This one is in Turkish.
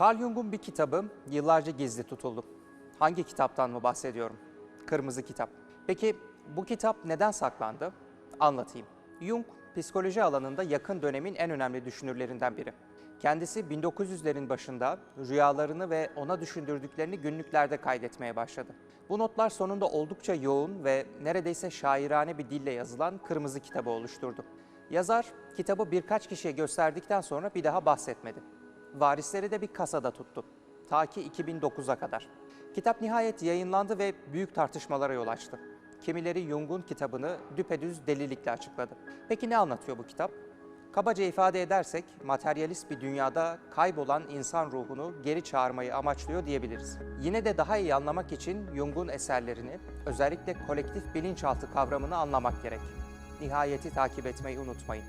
Carl Jung'un bir kitabı yıllarca gizli tutuldu. Hangi kitaptan mı bahsediyorum? Kırmızı Kitap. Peki bu kitap neden saklandı? Anlatayım. Jung, psikoloji alanında yakın dönemin en önemli düşünürlerinden biri. Kendisi 1900'lerin başında rüyalarını ve ona düşündürdüklerini günlüklerde kaydetmeye başladı. Bu notlar sonunda oldukça yoğun ve neredeyse şairane bir dille yazılan Kırmızı Kitabı oluşturdu. Yazar, kitabı birkaç kişiye gösterdikten sonra bir daha bahsetmedi. Varisleri de bir kasada tuttu. Ta ki 2009'a kadar. Kitap nihayet yayınlandı ve büyük tartışmalara yol açtı. Kimileri Jung'un kitabını düpedüz delilikle açıkladı. Peki ne anlatıyor bu kitap? Kabaca ifade edersek, materyalist bir dünyada kaybolan insan ruhunu geri çağırmayı amaçlıyor diyebiliriz. Yine de daha iyi anlamak için Jung'un eserlerini, özellikle kolektif bilinçaltı kavramını anlamak gerek. Nihayeti takip etmeyi unutmayın.